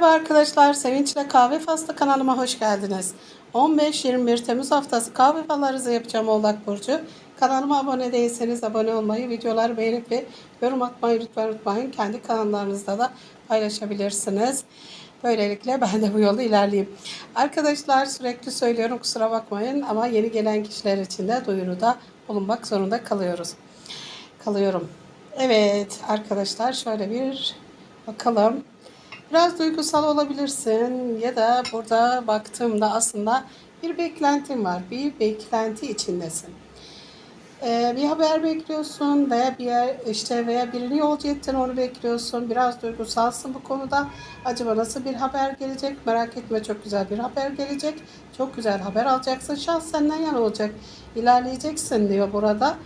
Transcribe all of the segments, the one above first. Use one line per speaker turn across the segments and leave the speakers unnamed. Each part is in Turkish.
Merhaba arkadaşlar, Sevinçle Kahve Faslı kanalıma hoş geldiniz. 15-21 Temmuz haftası kahve fallarınızı yapacağım Oğlak Burcu. Kanalıma abone değilseniz abone olmayı, videoları beğenip ve yorum atmayı lütfen unutmayın. Kendi kanallarınızda da paylaşabilirsiniz. Böylelikle ben de bu yolda ilerleyeyim. Arkadaşlar sürekli söylüyorum kusura bakmayın ama yeni gelen kişiler için de duyuruda bulunmak zorunda kalıyoruz. Kalıyorum. Evet arkadaşlar şöyle bir bakalım. Biraz duygusal olabilirsin ya da burada baktığımda aslında bir beklentin var. Bir beklenti içindesin. Ee, bir haber bekliyorsun veya bir yer işte veya birini yolcu onu bekliyorsun. Biraz duygusalsın bu konuda. Acaba nasıl bir haber gelecek? Merak etme çok güzel bir haber gelecek. Çok güzel haber alacaksın. Şans senden yana olacak. İlerleyeceksin diyor burada.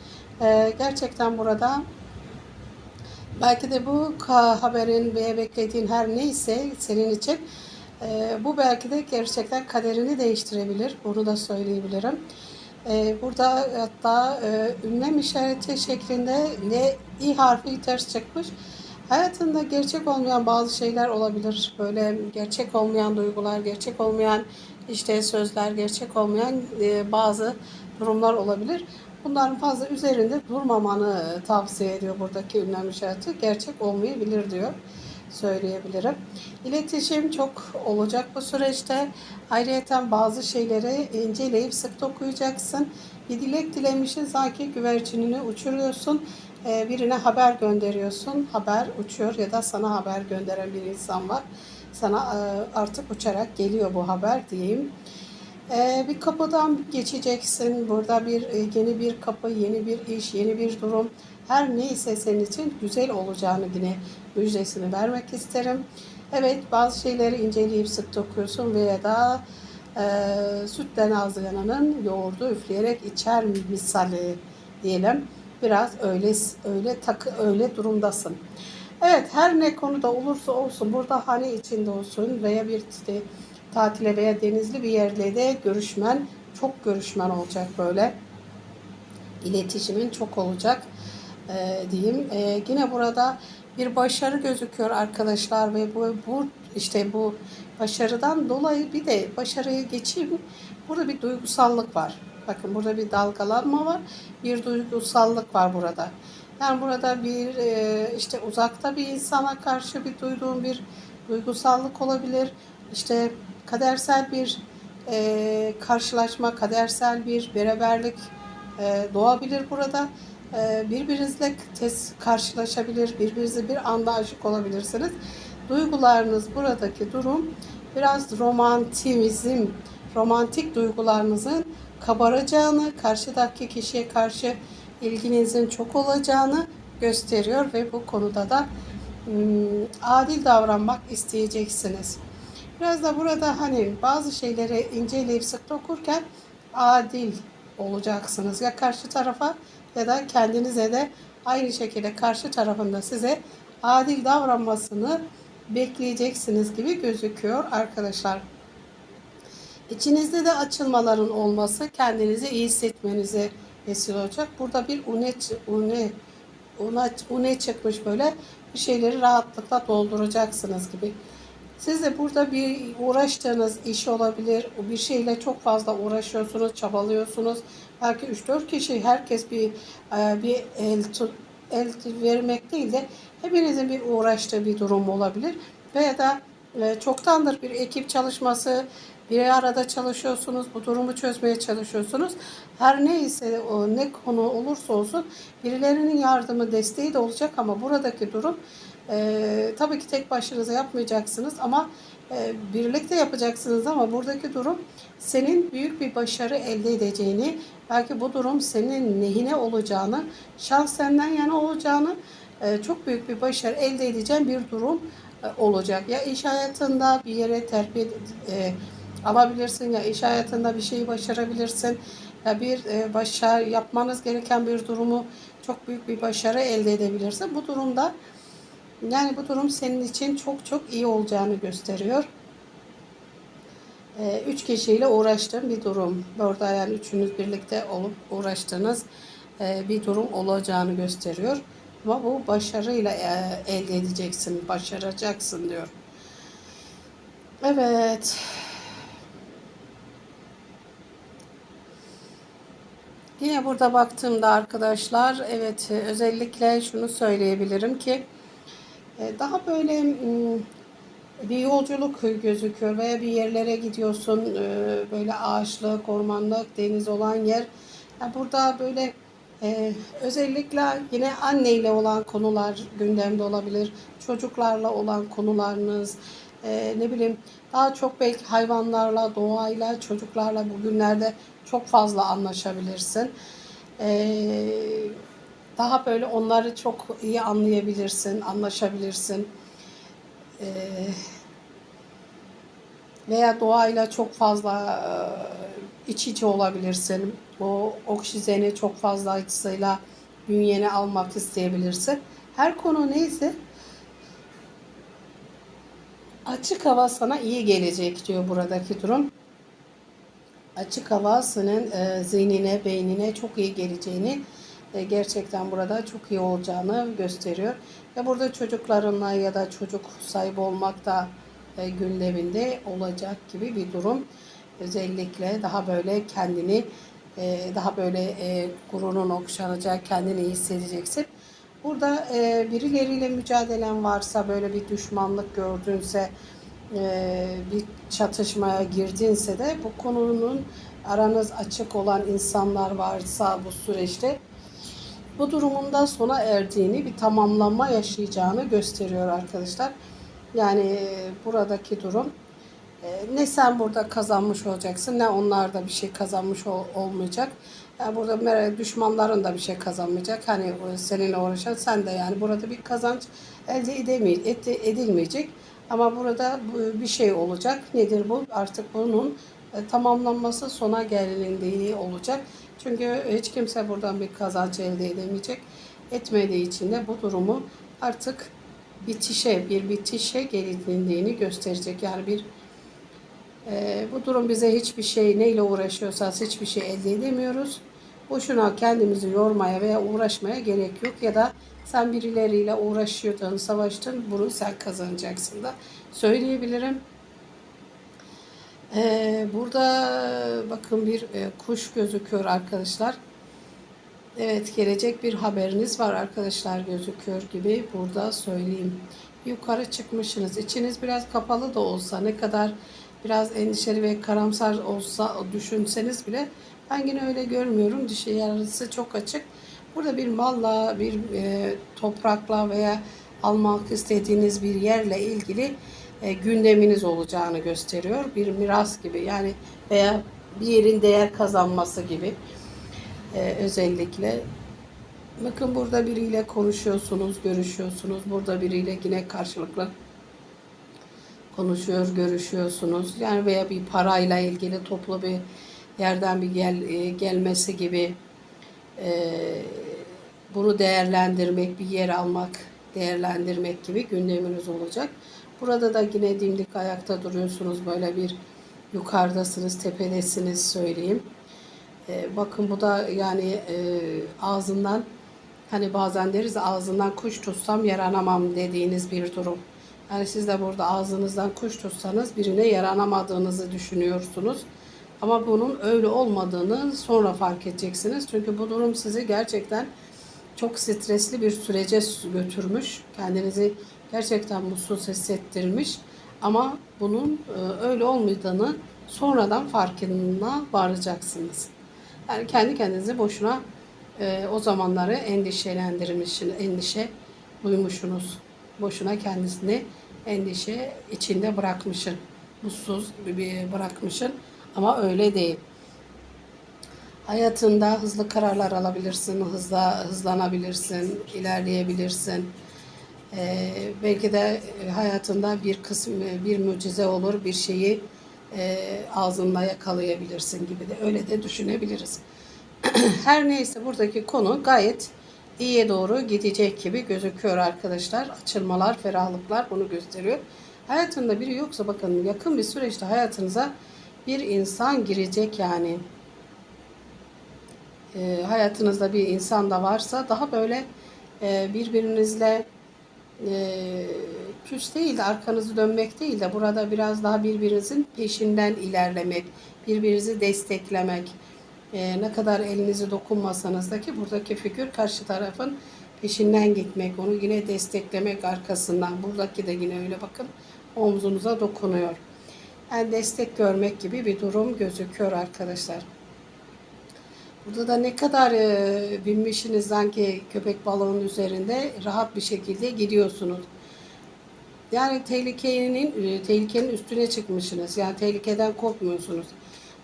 Ee, gerçekten burada Belki de bu haberin veya beklediğin her neyse senin için e, bu belki de gerçekten kaderini değiştirebilir. Bunu da söyleyebilirim. E, burada hatta e, ünlem işareti şeklinde L, İ harfi ters çıkmış. Hayatında gerçek olmayan bazı şeyler olabilir. Böyle gerçek olmayan duygular, gerçek olmayan işte sözler, gerçek olmayan bazı durumlar olabilir. Bunların fazla üzerinde durmamanı tavsiye ediyor buradaki ünlem işareti. Gerçek olmayabilir diyor söyleyebilirim. İletişim çok olacak bu süreçte. Ayrıca bazı şeyleri inceleyip sık dokuyacaksın. Bir dilek dilemişsin sanki güvercinini uçuruyorsun. Ee, birine haber gönderiyorsun. Haber uçuyor ya da sana haber gönderen bir insan var. Sana e, artık uçarak geliyor bu haber diyeyim. Ee, bir kapıdan geçeceksin. Burada bir e, yeni bir kapı, yeni bir iş, yeni bir durum. Her neyse senin için güzel olacağını yine müjdesini vermek isterim. Evet bazı şeyleri inceleyip sık dokuyorsun veya da e, sütten ağzı yananın yoğurdu üfleyerek içer misali diyelim. Biraz öyle öyle takı öyle durumdasın. Evet her ne konuda olursa olsun burada hani içinde olsun veya bir işte tatile veya denizli bir yerle de görüşmen, çok görüşmen olacak böyle. İletişimin çok olacak e, diyeyim. E, yine burada bir başarı gözüküyor arkadaşlar ve bu, bu işte bu başarıdan dolayı bir de başarıyı geçeyim. Burada bir duygusallık var. Bakın burada bir dalgalanma var. Bir duygusallık var burada. Yani burada bir e, işte uzakta bir insana karşı bir duyduğum bir duygusallık olabilir. İşte kadersel bir e, karşılaşma, kadersel bir beraberlik e, doğabilir burada. E, birbirinizle tez karşılaşabilir, birbirinize bir anda aşık olabilirsiniz. Duygularınız buradaki durum biraz romantizm, romantik duygularınızın kabaracağını, karşıdaki kişiye karşı ilginizin çok olacağını gösteriyor ve bu konuda da ım, adil davranmak isteyeceksiniz. Biraz da burada hani bazı şeyleri inceleyip sık okurken adil olacaksınız. Ya karşı tarafa ya da kendinize de aynı şekilde karşı tarafında size adil davranmasını bekleyeceksiniz gibi gözüküyor arkadaşlar. İçinizde de açılmaların olması kendinizi iyi hissetmenize vesile olacak. Burada bir une, une, una, une çıkmış böyle bir şeyleri rahatlıkla dolduracaksınız gibi. Siz de burada bir uğraştığınız iş olabilir. Bir şeyle çok fazla uğraşıyorsunuz, çabalıyorsunuz. Belki 3-4 kişi herkes bir e, bir el, el vermek değil de hepinizin bir uğraştığı bir durum olabilir. Veya da e, çoktandır bir ekip çalışması, bir arada çalışıyorsunuz, bu durumu çözmeye çalışıyorsunuz. Her neyse o ne konu olursa olsun birilerinin yardımı, desteği de olacak ama buradaki durum e, tabii ki tek başınıza yapmayacaksınız ama e, birlikte yapacaksınız ama buradaki durum senin büyük bir başarı elde edeceğini, belki bu durum senin lehine olacağını, şans senden yana olacağını, e, çok büyük bir başarı elde edeceğin bir durum e, olacak. Ya iş hayatında bir yere terfi e, alabilirsin ya iş hayatında bir şeyi başarabilirsin. Ya bir e, başarı yapmanız gereken bir durumu çok büyük bir başarı elde edebilirsin. Bu durumda yani bu durum senin için çok çok iyi olacağını gösteriyor. Ee, üç kişiyle uğraştığım bir durum. Burada yani üçünüz birlikte olup uğraştığınız e, bir durum olacağını gösteriyor. Ama bu başarıyla e, elde edeceksin, başaracaksın diyor. Evet. Yine burada baktığımda arkadaşlar evet e, özellikle şunu söyleyebilirim ki e, daha böyle bir yolculuk gözüküyor veya bir yerlere gidiyorsun e, böyle ağaçlık, ormanlık, deniz olan yer. Yani burada böyle özellikle yine anneyle olan konular gündemde olabilir. Çocuklarla olan konularınız, ne bileyim daha çok belki hayvanlarla, doğayla, çocuklarla bugünlerde çok fazla anlaşabilirsin. E, daha böyle onları çok iyi anlayabilirsin, anlaşabilirsin. E, veya doğayla çok fazla e, iç içe olabilirsin. O oksijeni çok fazla açısıyla bünyene almak isteyebilirsin. Her konu neyse açık hava sana iyi gelecek diyor buradaki durum. Açık hava senin e, zihnine, beynine çok iyi geleceğini e, gerçekten burada çok iyi olacağını gösteriyor. Ve burada çocuklarınla ya da çocuk sahibi olmak da e, gündeminde olacak gibi bir durum. Özellikle daha böyle kendini e, daha böyle e, gururun okşanacak, kendini iyi hissedeceksin. Burada e, birileriyle mücadelen varsa, böyle bir düşmanlık gördünse, bir çatışmaya girdinse de bu konunun aranız açık olan insanlar varsa bu süreçte bu durumunda sona erdiğini, bir tamamlanma yaşayacağını gösteriyor arkadaşlar. Yani buradaki durum ne sen burada kazanmış olacaksın ne onlar da bir şey kazanmış ol, olmayacak. Yani burada düşmanların da bir şey kazanmayacak. Hani seninle uğraşan sen de yani burada bir kazanç elde edemey et, edilmeyecek. Ama burada bu- bir şey olacak. Nedir bu? Artık bunun e, tamamlanması sona gelindiği olacak. Çünkü hiç kimse buradan bir kazanç elde edemeyecek. Etmediği için de bu durumu artık bitişe, bir bitişe gelindiğini gösterecek. Yani bir e, bu durum bize hiçbir şey neyle uğraşıyorsak hiçbir şey elde edemiyoruz. Boşuna kendimizi yormaya veya uğraşmaya gerek yok. Ya da sen birileriyle uğraşıyordun, savaştın, bunu sen kazanacaksın da söyleyebilirim. Ee, burada bakın bir e, kuş gözüküyor arkadaşlar. Evet gelecek bir haberiniz var arkadaşlar gözüküyor gibi burada söyleyeyim. Yukarı çıkmışsınız. İçiniz biraz kapalı da olsa ne kadar biraz endişeli ve karamsar olsa düşünseniz bile ben yine öyle görmüyorum. Dişi yarısı çok açık. Burada bir malla, bir e, toprakla veya almak istediğiniz bir yerle ilgili e, gündeminiz olacağını gösteriyor. Bir miras gibi yani veya bir yerin değer kazanması gibi e, özellikle. Bakın burada biriyle konuşuyorsunuz, görüşüyorsunuz. Burada biriyle yine karşılıklı konuşuyor, görüşüyorsunuz. Yani veya bir parayla ilgili toplu bir yerden bir gel e, gelmesi gibi e, bunu değerlendirmek, bir yer almak, değerlendirmek gibi gündeminiz olacak. Burada da yine dimdik ayakta duruyorsunuz. Böyle bir yukarıdasınız, tepedesiniz söyleyeyim. E, bakın bu da yani e, ağzından hani bazen deriz ağzından kuş tutsam yaranamam dediğiniz bir durum. Yani siz de burada ağzınızdan kuş tutsanız birine yaranamadığınızı düşünüyorsunuz. Ama bunun öyle olmadığını sonra fark edeceksiniz. Çünkü bu durum sizi gerçekten çok stresli bir sürece götürmüş. Kendinizi gerçekten mutsuz hissettirmiş. Ama bunun e, öyle olmadığını sonradan farkına varacaksınız. Yani kendi kendinizi boşuna e, o zamanları endişelendirmiş, endişe duymuşsunuz. Boşuna kendisini endişe içinde bırakmışsın. Mutsuz bırakmışsın ama öyle değil. Hayatında hızlı kararlar alabilirsin, hızla hızlanabilirsin, ilerleyebilirsin. Ee, belki de hayatında bir kısım bir mucize olur, bir şeyi e, ağzında yakalayabilirsin gibi de öyle de düşünebiliriz. Her neyse buradaki konu gayet iyiye doğru gidecek gibi gözüküyor arkadaşlar. Açılmalar, ferahlıklar bunu gösteriyor. Hayatında biri yoksa bakın yakın bir süreçte hayatınıza bir insan girecek yani. E, hayatınızda bir insan da varsa daha böyle e, birbirinizle e, küs değil de arkanızı dönmek değil de burada biraz daha birbirinizin peşinden ilerlemek, birbirinizi desteklemek. Ee, ne kadar elinizi dokunmasanız da ki buradaki figür karşı tarafın peşinden gitmek, onu yine desteklemek arkasından. Buradaki de yine öyle bakın omzunuza dokunuyor. Yani destek görmek gibi bir durum gözüküyor arkadaşlar. Burada da ne kadar e, binmişsiniz sanki köpek balığının üzerinde rahat bir şekilde gidiyorsunuz. Yani tehlikenin e, tehlikenin üstüne çıkmışsınız. Yani tehlikeden korkmuyorsunuz.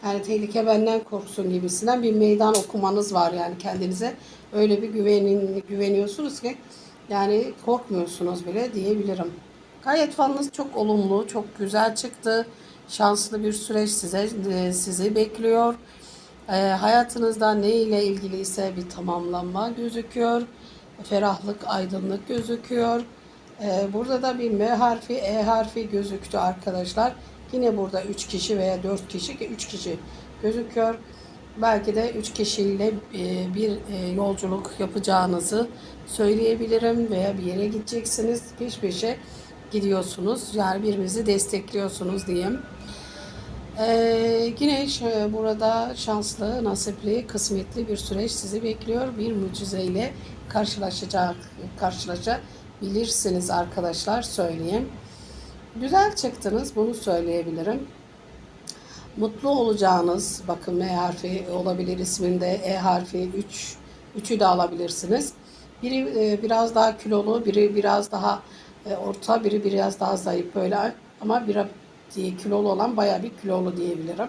Yani tehlike benden korksun gibisinden bir meydan okumanız var yani kendinize. Öyle bir güvenin güveniyorsunuz ki yani korkmuyorsunuz bile diyebilirim. Gayet falınız çok olumlu, çok güzel çıktı. Şanslı bir süreç size e, sizi bekliyor. E, hayatınızda ne ile ilgili ise bir tamamlanma gözüküyor. Ferahlık, aydınlık gözüküyor. E, burada da bir M harfi, E harfi gözüktü arkadaşlar. Yine burada 3 kişi veya 4 kişi, 3 kişi gözüküyor. Belki de 3 kişiyle e, bir e, yolculuk yapacağınızı söyleyebilirim veya bir yere gideceksiniz. Peş peşe gidiyorsunuz. Yani birbirinizi destekliyorsunuz diyeyim. Ee, yine ş- burada şanslı, nasipli, kısmetli bir süreç sizi bekliyor. Bir mucizeyle karşılaşacak, karşılaşabilirsiniz arkadaşlar söyleyeyim. Güzel çıktınız bunu söyleyebilirim. Mutlu olacağınız, bakın M harfi olabilir isminde, E harfi 3, üçü de alabilirsiniz. Biri e, biraz daha kilolu, biri biraz daha e, orta, biri biraz daha zayıf böyle ama bir diye kilolu olan bayağı bir kilolu diyebilirim.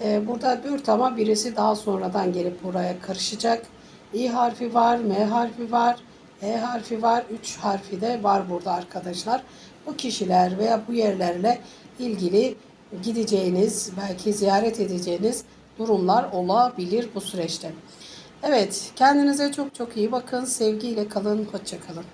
E, burada dört ama birisi daha sonradan gelip buraya karışacak. İ harfi var, M harfi var, E harfi var, 3 harfi de var burada arkadaşlar. Bu kişiler veya bu yerlerle ilgili gideceğiniz, belki ziyaret edeceğiniz durumlar olabilir bu süreçte. Evet, kendinize çok çok iyi bakın. Sevgiyle kalın, hoşça kalın.